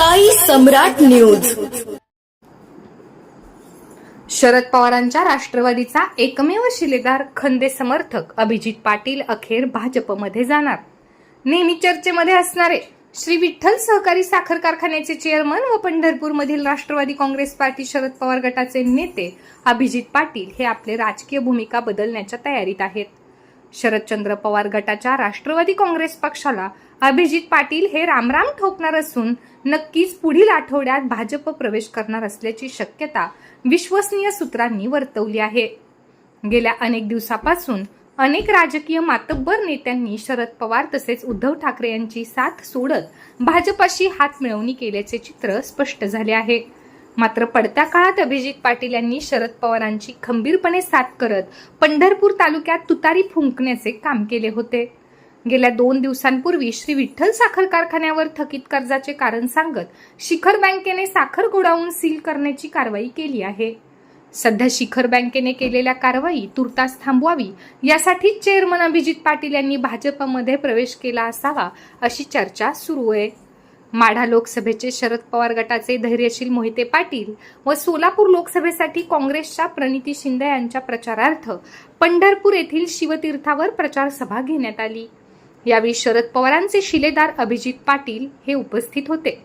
साई सम्राट news. Sharad पवारांच्या राष्ट्रवादीचा एकमेव शिलेदार खंदे समर्थक अभिजित पाटील अखेर भाजपमध्ये जाणार. नेहमी चर्चेमध्ये असणारे श्री विठ्ठल सहकारी साखर कारखान्याचे चेअरमन व पंढरपूरमधील राष्ट्रवादी काँग्रेस पार्टी शरद पवार गटाचे नेते अभिजित पाटील हे आपले राजकीय भूमिका बदलण्याच्या तयारीत आहेत. शरदचंद्र पवार गटाच्या राष्ट्रवादी काँग्रेस पक्षाला अभिजित पाटील हे रामराम ठोकणार असून नक्कीच पुढील आठवड्यात भाजप प्रवेश करणार असल्याची शक्यता विश्वसनीय सूत्रांनी वर्तवली आहे. गेल्या अनेक दिवसापासून अनेक राजकीय मातब्बर नेत्यांनी शरद पवार तसेच उद्धव ठाकरे यांची साथ सोडत भाजपाशी हात मिळवणी केल्याचे चित्र स्पष्ट झाले आहे. मात्र पडत्या काळात अभिजित पाटील यांनी शरद पवारांची खंबीरपणे साथ करत पंढरपूर तालुक्यात तुतारी फुंकण्याचे काम केले होते. गेल्या दोन दिवसांपूर्वी श्री विठ्ठल साखर कारखान्यावर थकीत कर्जाचे कारण सांगत शिखर बँकेने साखर गोडाऊन सील करण्याची कारवाई केली आहे. सध्या शिखर बँकेने केलेल्या कारवाई तुर्तास थांबवावी यासाठी चेअरमन अभिजित पाटील यांनी भाजपमध्ये प्रवेश केला असावा अशी चर्चा सुरू आहे. माढा लोकसभेचे शरद पवार गटाचे धैर्यशील मोहिते पाटील व सोलापूर लोकसभेसाठी काँग्रेसच्या प्रणिती शिंदे यांच्या प्रचारार्थ पंढरपूर येथील शिवतीर्थावर प्रचार सभा घेण्यात आली. यावेळी शरद पवारांचे शिलेदार अभिजित पाटील हे उपस्थित होते.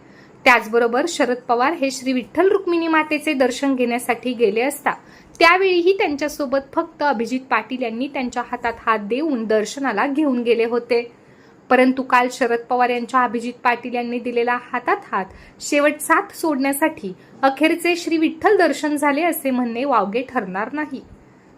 त्याचबरोबर शरद पवार हे श्री विठ्ठल रुक्मिणी मातेचे दर्शन घेण्यासाठी गेले असता त्यावेळीही त्यांच्यासोबत फक्त अभिजित पाटील यांनी त्यांच्या हातात हात देऊन दर्शनाला घेऊन गेले होते. परंतु काल शरद पवार यांच्या अभिजित पाटील यांनी दिलेला हातात हात शेवट साथ सोडण्यासाठी अखेरचे श्री विठ्ठल दर्शन झाले असे म्हणणे वावगे ठरणार नाही.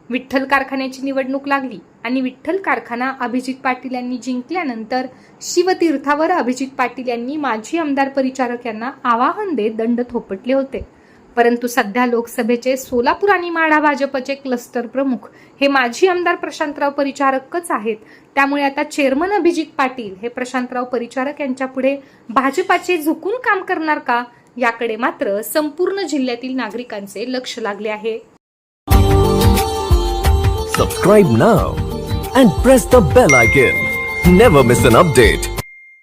विठ्ठल कारखान्याची निवडणूक लागली आणि विठ्ठल कारखाना अभिजित पाटील यांनी जिंकल्यानंतर शिवतीर्थावर अभिजित पाटील यांनी माजी आमदार परिचारक यांना आवाहन देत दंड थोपटले होते. परंतु सध्या लोकसभेचे सोलापूर आणि माढा भाजपचे क्लस्टर प्रमुख हे माजी आमदार प्रशांतराव परिचारकच आहेत. त्यामुळे आता चेअरमन अभिजित पाटील हे प्रशांतराव परिचारक यांच्या पुढे भाजपाचे झुकून काम करणार का? याकडे मात्र संपूर्ण जिल्ह्यातील नागरिकांचे लक्ष लागले आहे. Subscribe now and press the bell icon never miss an update